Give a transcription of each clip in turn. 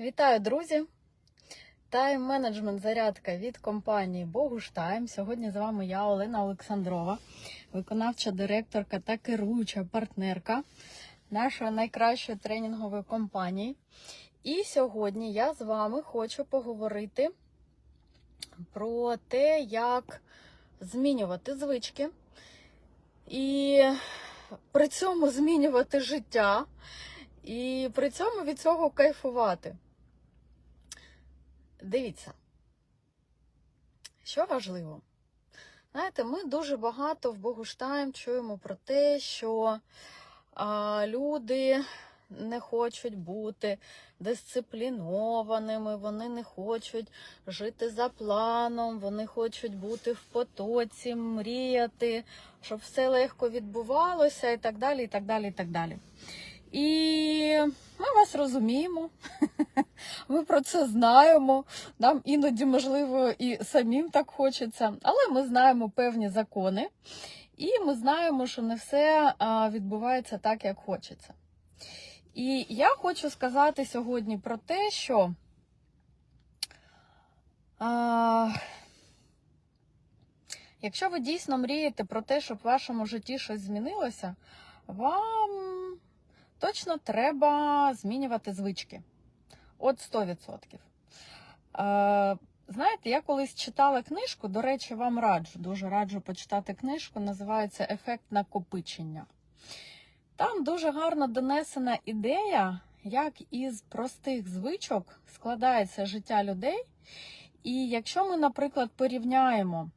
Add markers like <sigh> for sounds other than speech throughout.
Вітаю, друзі! Тайм-менеджмент зарядка від компанії Богуш Тайм. Сьогодні з вами я, Олена Олександрова, виконавча директорка та керуюча партнерка нашої найкращої тренінгової компанії. І сьогодні я з вами хочу поговорити про те, як змінювати звички і при цьому змінювати життя, і при цьому від цього кайфувати. Дивіться, що важливо. Знаєте, ми дуже багато в Богуштайм чуємо про те, що а, люди не хочуть бути дисциплінованими, вони не хочуть жити за планом, вони хочуть бути в потоці, мріяти, щоб все легко відбувалося і так далі, і так далі, і так далі. І ми вас розуміємо, <laughs> ми про це знаємо. Нам іноді, можливо, і самим так хочеться, але ми знаємо певні закони, і ми знаємо, що не все відбувається так, як хочеться. І я хочу сказати сьогодні про те, що а, якщо ви дійсно мрієте про те, щоб в вашому житті щось змінилося, вам точно треба змінювати звички. От 100%. Е, знаєте, я колись читала книжку, до речі, вам раджу, дуже раджу почитати книжку, називається Ефект накопичення. Там дуже гарно донесена ідея, як із простих звичок складається життя людей. І якщо ми, наприклад, порівняємо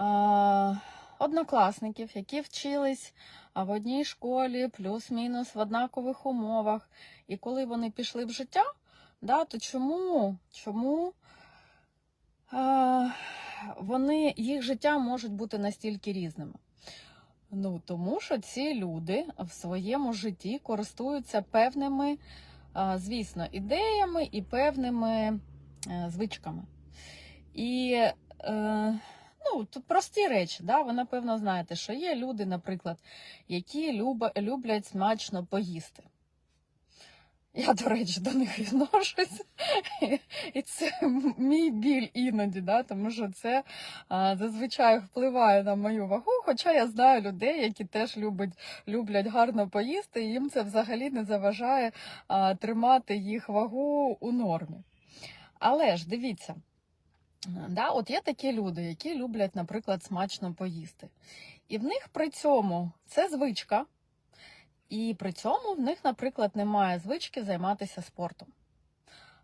е, однокласників, які вчились в одній школі, плюс-мінус в однакових умовах, і коли вони пішли в життя, да, то чому, чому е, вони, їх життя можуть бути настільки різними? Ну, тому що ці люди в своєму житті користуються певними, звісно, ідеями і певними е, звичками. І е, ну, тут прості речі, да? ви напевно знаєте, що є люди, наприклад, які люба, люблять смачно поїсти. Я, до речі, до них відношусь. І це мій біль іноді, да? тому що це а, зазвичай впливає на мою вагу. Хоча я знаю людей, які теж люблять, люблять гарно поїсти, і їм це взагалі не заважає а, тримати їх вагу у нормі. Але ж дивіться. Да, От є такі люди, які люблять, наприклад, смачно поїсти. І в них при цьому це звичка, і при цьому в них, наприклад, немає звички займатися спортом.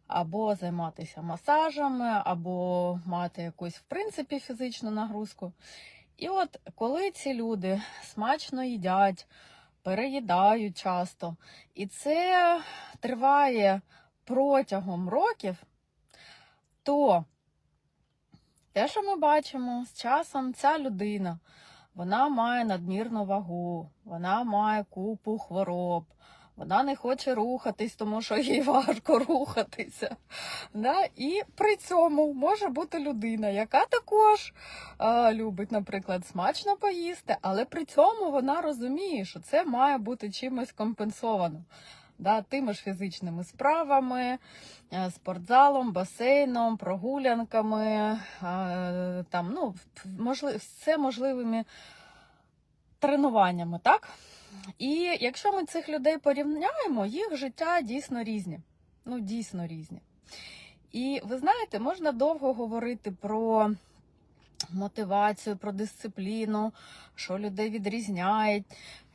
Або займатися масажами, або мати якусь, в принципі, фізичну нагрузку. І от коли ці люди смачно їдять, переїдають часто, і це триває протягом років, то те, що ми бачимо, з часом ця людина вона має надмірну вагу, вона має купу хвороб, вона не хоче рухатись, тому що їй важко <laughs> рухатися. Да? І при цьому може бути людина, яка також е, любить, наприклад, смачно поїсти, але при цьому вона розуміє, що це має бути чимось компенсовано да, тими ж фізичними справами, е, спортзалом, басейном, прогулянками, е, там, ну, можливо, все можливими тренуваннями, так? І якщо ми цих людей порівняємо, їх життя дійсно різні. Ну, дійсно різні. І ви знаєте, можна довго говорити про мотивацію, про дисципліну, що людей відрізняють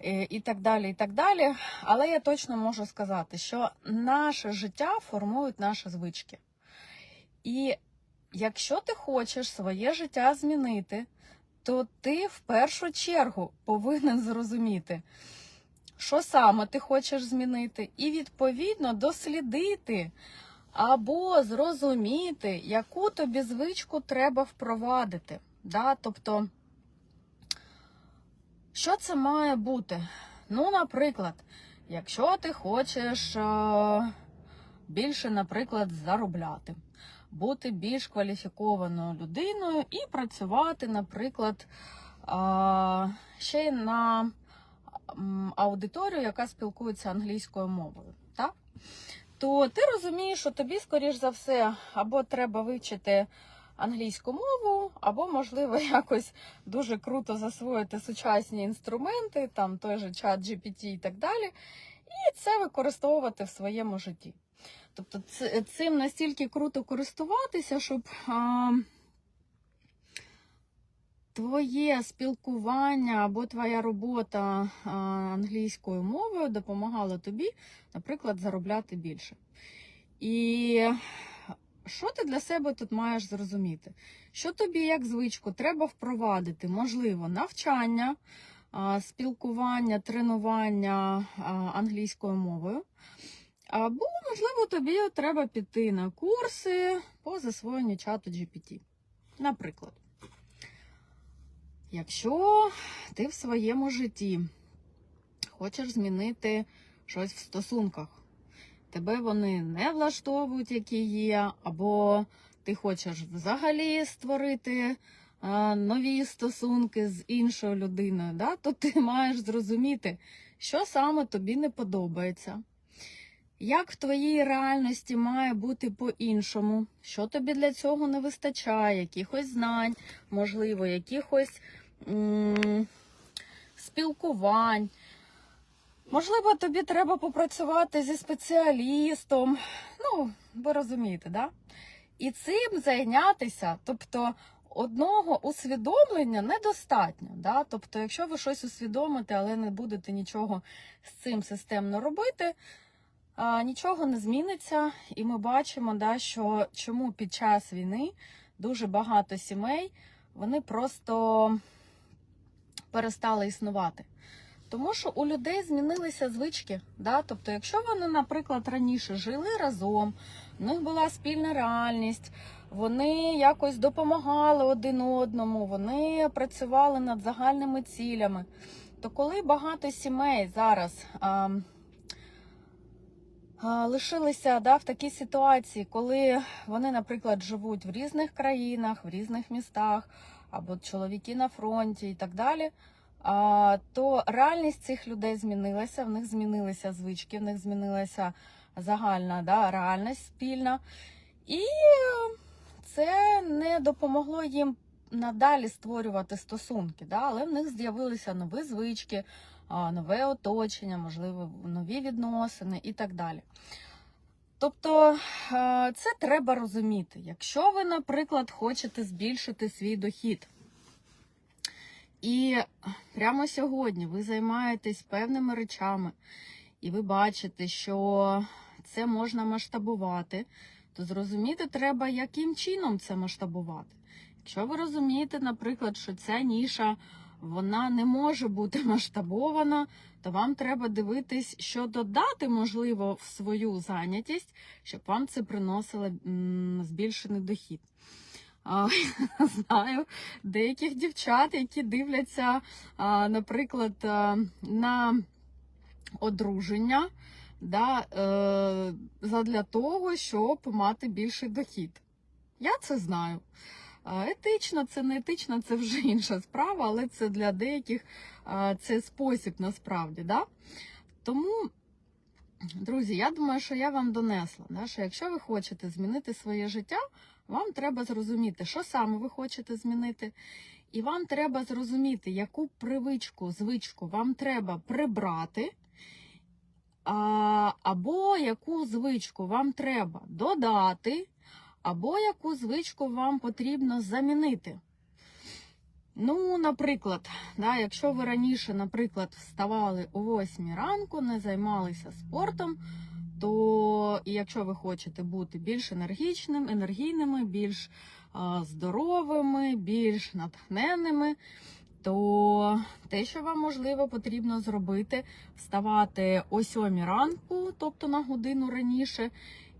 е, і так далі. і так далі. Але я точно можу сказати, що наше життя формують наші звички. І якщо ти хочеш своє життя змінити, то ти в першу чергу повинен зрозуміти, що саме ти хочеш змінити, і відповідно дослідити або зрозуміти, яку тобі звичку треба впровадити. Да? Тобто, що це має бути? Ну, наприклад, якщо ти хочеш е більше, наприклад, заробляти, бути більш кваліфікованою людиною і працювати, наприклад, ще й на аудиторію, яка спілкується англійською мовою. так? То ти розумієш, що тобі, скоріш за все, або треба вивчити англійську мову, або, можливо, <laughs> якось дуже круто засвоїти сучасні інструменти, там той же чат GPT і так далі, і це використовувати в своєму житті. Тобто цим настільки круто користуватися, щоб а, твоє спілкування або твоя робота англійською мовою допомагала тобі, наприклад, заробляти більше. І що ти для себе тут маєш зрозуміти? Що тобі як звичку треба впровадити? Можливо, навчання, спілкування, тренування англійською мовою. Або, можливо, тобі треба піти на курси по засвоєнню чату GPT. Наприклад, якщо ти в своєму житті хочеш змінити щось в стосунках, тебе вони не влаштовують, які є, або ти хочеш взагалі створити а, нові стосунки з іншою людиною, да? то ти <laughs> маєш зрозуміти, що саме тобі не подобається. Як в твоїй реальності має бути по-іншому? Що тобі для цього не вистачає? Якихось знань, можливо, якихось спілкувань. Можливо, тобі треба попрацювати зі спеціалістом. Ну, ви розумієте, да? І цим зайнятися, тобто одного усвідомлення недостатньо. Да? Тобто, якщо ви щось усвідомите, але не будете нічого з цим системно робити, а, нічого не зміниться, і ми бачимо, да, що чому під час війни дуже багато сімей вони просто перестали існувати. Тому що у людей змінилися звички. Да? Тобто, якщо вони, наприклад, раніше жили разом, в них була спільна реальність, вони якось допомагали один одному, вони працювали над загальними цілями. То коли багато сімей зараз а, а, лишилися да, в такій ситуації, коли вони, наприклад, живуть в різних країнах, в різних містах, або чоловіки на фронті і так далі, то реальність цих людей змінилася, в них змінилися звички, в них змінилася загальна да, реальність спільна. І е, це не допомогло їм надалі створювати стосунки, да? але в них з'явилися нові звички, нове оточення, можливо, нові відносини і так далі. Тобто е, це треба розуміти. Якщо ви, наприклад, хочете збільшити свій дохід, і прямо сьогодні ви займаєтесь певними речами, і ви бачите, що це можна масштабувати, то зрозуміти треба, яким чином це масштабувати. Якщо ви розумієте, наприклад, що ця ніша вона не може бути масштабована, то вам треба дивитись, що додати, можливо, в свою зайнятість, щоб вам це приносило збільшений дохід. Знаю деяких дівчат, які дивляться, наприклад, на одруження да, е, задля того, щоб мати більший дохід. Я це знаю. Етично, це не етично, це вже <laughs> інша справа, але це для деяких це спосіб насправді. Да? Тому, друзі, я думаю, що я вам донесла, да, що якщо ви хочете змінити своє життя, вам треба зрозуміти, що саме ви хочете змінити. І вам треба зрозуміти, яку привичку, звичку вам треба прибрати, або яку звичку вам треба додати, або яку звичку вам потрібно замінити. Ну, наприклад, да, якщо ви раніше, наприклад, вставали о 8 ранку, не займалися спортом, то і якщо ви хочете бути більш енергічним, енергійними, більш а, здоровими, більш натхненними, то те, що вам можливо потрібно зробити, вставати о 7 ранку, тобто на годину раніше,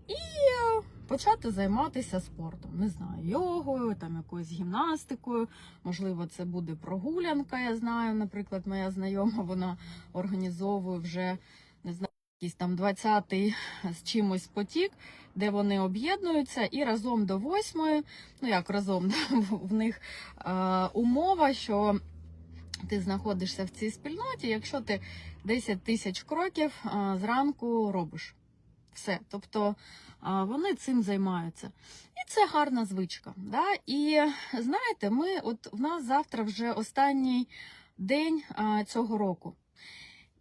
і е, почати займатися спортом. Не знаю, йогою, там якоюсь гімнастикою. Можливо, це буде прогулянка. Я знаю, наприклад, моя знайома вона організовує вже не знаю, якийсь там 20-й з чимось потік, де вони об'єднуються і разом до восьмої, ну як разом <laughs> в них е, умова, що ти знаходишся в цій спільноті, якщо ти 10 тисяч кроків е, зранку робиш. Все. Тобто вони цим займаються. І це гарна звичка. Да? І знаєте, ми, от в нас завтра вже останній день цього року.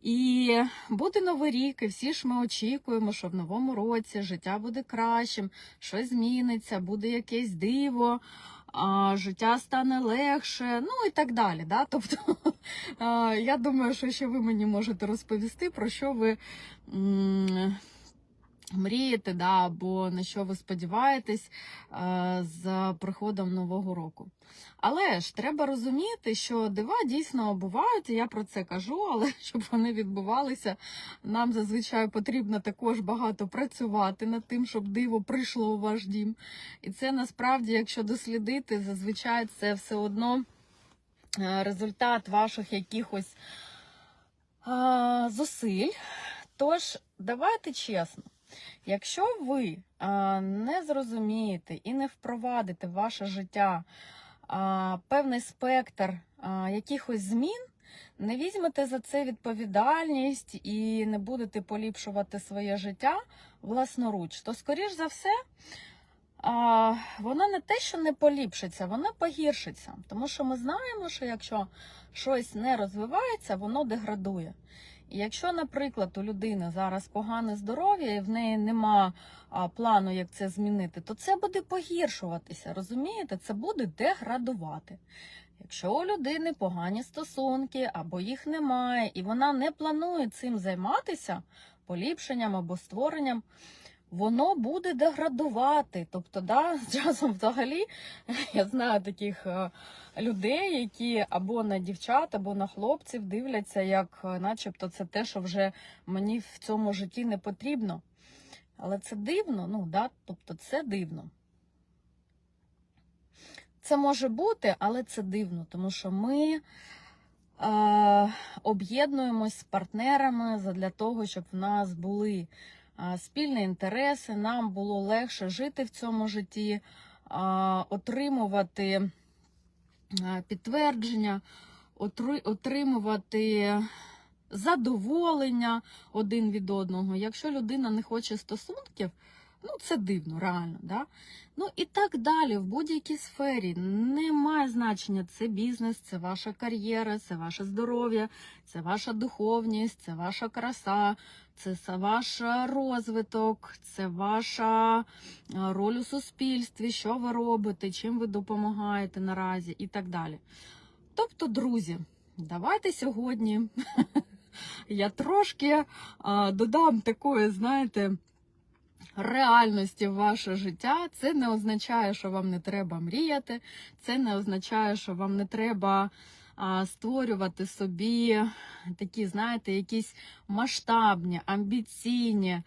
І буде новий рік, і всі ж ми очікуємо, що в новому році життя буде кращим, щось зміниться, буде якесь диво, життя стане легше, ну і так далі. Да? Тобто, <laughs> я думаю, що ще ви мені можете розповісти, про що ви мрієте, да, або на що ви сподіваєтесь е, з приходом нового року. Але ж треба розуміти, що дива дійсно бувають, я про це кажу, але <laughs> щоб вони відбувалися, нам зазвичай потрібно також багато працювати над тим, щоб диво прийшло у ваш дім. І це насправді, якщо дослідити, зазвичай це все одно е, результат ваших якихось а, зусиль. Тож, давайте чесно. Якщо ви не зрозумієте і не впровадите в ваше життя певний спектр якихось змін, не візьмете за це відповідальність і не будете поліпшувати своє життя власноруч, то, скоріш за все, воно не те, що не поліпшиться, воно погіршиться. Тому що ми знаємо, що якщо щось не розвивається, воно деградує. Якщо, наприклад, у людини зараз погане здоров'я і в неї нема а, плану, як це змінити, то це буде погіршуватися. Розумієте, це буде деградувати. Якщо у людини погані стосунки або їх немає, і вона не планує цим займатися, поліпшенням або створенням, воно буде деградувати. Тобто, да, <laughs> часом взагалі я знаю таких е, людей, які або на дівчат, або на хлопців дивляться, як е, начебто це те, що вже мені в цьому житті не потрібно. Але це дивно, ну да, тобто це дивно. Це може бути, але це дивно, тому що ми е, об'єднуємось з партнерами для того, щоб в нас були спільні інтереси, нам було легше жити в цьому житті, отримувати підтвердження, отримувати задоволення один від одного. Якщо людина не хоче стосунків, ну це дивно, реально. Да? Ну і так далі, в будь-якій сфері немає значення. Це бізнес, це ваша кар'єра, це ваше здоров'я, це ваша духовність, це ваша краса, це ваш розвиток, це ваша е, роль у суспільстві, що ви робите, чим ви допомагаєте наразі і так далі. Тобто, друзі, давайте сьогодні <laughs> я трошки додам такої, знаєте, реальності в ваше життя. Це не означає, що вам не треба мріяти, це не означає, що вам не треба а, створювати собі такі, знаєте, якісь масштабні, амбіційні,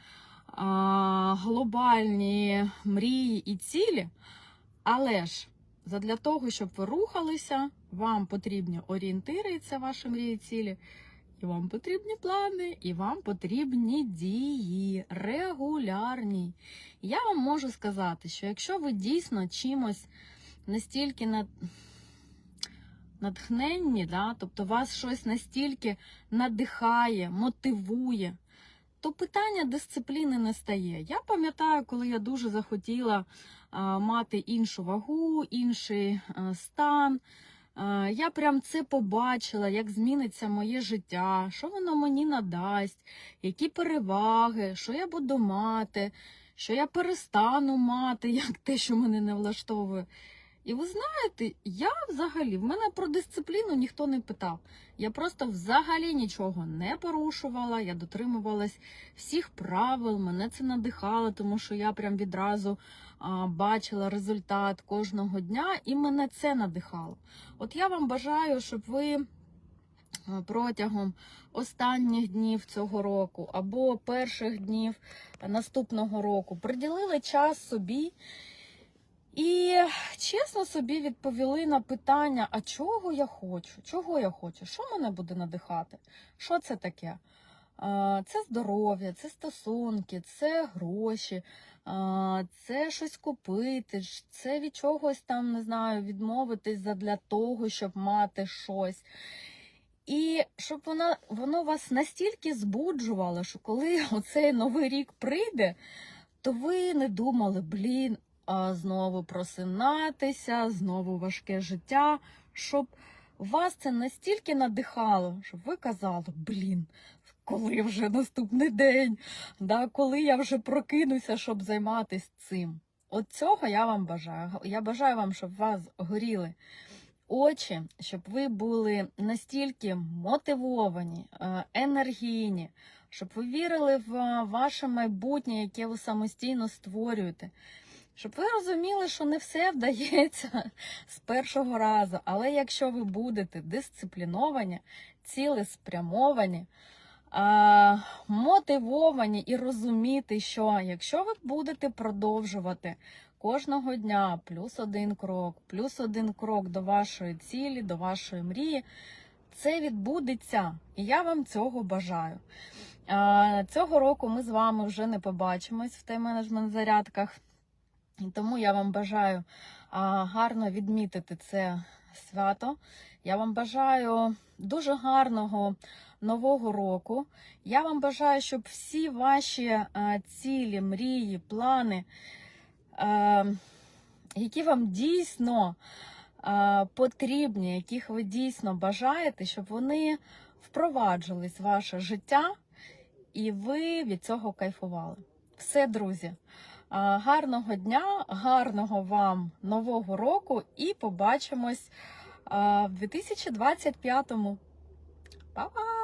а, глобальні мрії і цілі. Але ж задля того, щоб ви рухалися, вам потрібні орієнтири, і це ваші мрії і цілі. І вам потрібні плани, і вам потрібні дії регулярні. Я вам можу сказати, що якщо ви дійсно чимось настільки над... натхненні, да, тобто вас щось настільки надихає, мотивує, то питання дисципліни не стає. Я пам'ятаю, коли я дуже захотіла а, мати іншу вагу, інший а, стан. Е, Я прям це побачила, як зміниться моє життя, що воно мені надасть, які переваги, що я буду мати, що я перестану мати, <laughs> як те, що мене не влаштовує. І ви знаєте, я взагалі, в мене про дисципліну ніхто не питав. Я просто взагалі нічого не порушувала, я дотримувалась всіх правил, мене це надихало, тому що я прям відразу бачила результат кожного дня, і мене це надихало. От я вам бажаю, щоб ви е, протягом останніх днів цього року або перших днів наступного року приділили час собі і чесно собі відповіли на питання: а чого я хочу? Чого я хочу? Що мене буде надихати? Що це таке? Це здоров'я, це стосунки, це гроші, це щось купити, це від чогось там, не знаю, відмовитись задля того, щоб мати щось. І щоб воно, воно вас настільки збуджувало, що коли <laughs> оцей новий рік прийде, то ви не думали, блін, а знову просинатися, знову важке життя, щоб вас це настільки надихало, щоб ви казали, блін, коли вже наступний день, да, коли я вже прокинуся, щоб займатися цим. От цього я вам бажаю. Я бажаю вам, щоб вас горіли очі, щоб ви були настільки мотивовані, е, енергійні, щоб ви вірили в ваше майбутнє, яке ви самостійно створюєте. Щоб ви розуміли, що не все вдається <laughs> з першого разу, але якщо ви будете дисципліновані, цілеспрямовані, мотивовані і розуміти, що якщо ви будете продовжувати кожного дня плюс один крок, плюс один крок до вашої цілі, до вашої мрії, це відбудеться. І я вам цього бажаю. Цього року ми з вами вже не побачимось в тайм-менеджмент зарядках. І тому я вам бажаю гарно відмітити це свято. Я вам бажаю дуже гарного нового року. Я вам бажаю, щоб всі ваші а, цілі, мрії, плани, а, які вам дійсно а, потрібні, яких ви дійсно бажаєте, щоб вони впроваджувались в ваше життя, і ви від цього кайфували. Все, друзі. Гарного дня, гарного вам нового року і побачимось в 2025-му. Па-па!